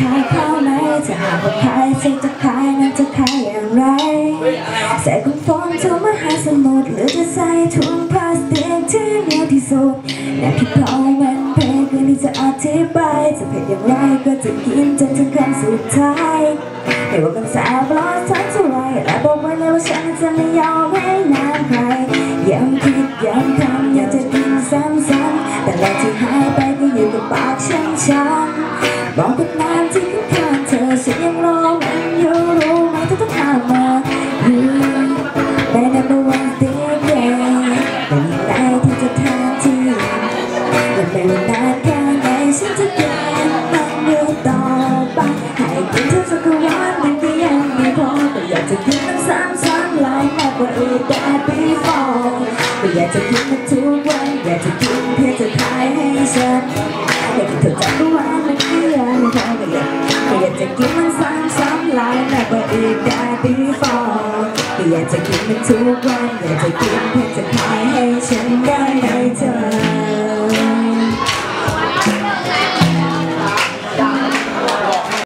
ขายเสร็จะจะขายนั้นจะขายอย่างไร ใส่กุญฟองเธอมาหาสมุดหรือจะใส่ถุงพลาสติกที่เหนียวที่สุดและพี่พอมันเพลงเพื่อที่จะอธิบายจะเผ็ดอย่างไรก็จะกินจนถึงคำสุดท้ายไม่ว่ากันสาวร้อนสักเท่าไรและบอกไว้เลยว่าฉันจะไม่ยอมให้นานใครยังคิดยังทำอยากจะกินซ้ำๆแต่แล้วที่หายไป บอกกับน้ำที่ข้างเธอฉันยังรอมันอยู่รู้ไหมเธอต้องหามาแต่ในเมื่อวันเดียวแต่ยังไงที่จะทำที่ยังไม่รู้นานแค่ไหนฉันจะเก็บมันอยู่ต่อไปให้กินเท่าสักวันมันก็ยังไม่พอแต่อยากจะกินมันซ้ำๆหลายมากกว่าอีกแต่ before แต่อยากจะกินมันทุกวันอยากจะกินเพื่อจะขายให้ฉันอยากจะเธอจักรวาลมัน จะกินมันซ้ำซ้ำหลายมากว่าอีกแต่ before ก็อยากจะกินมันทุกวันอยากจะกินเพื่อจะขายให้ฉันได้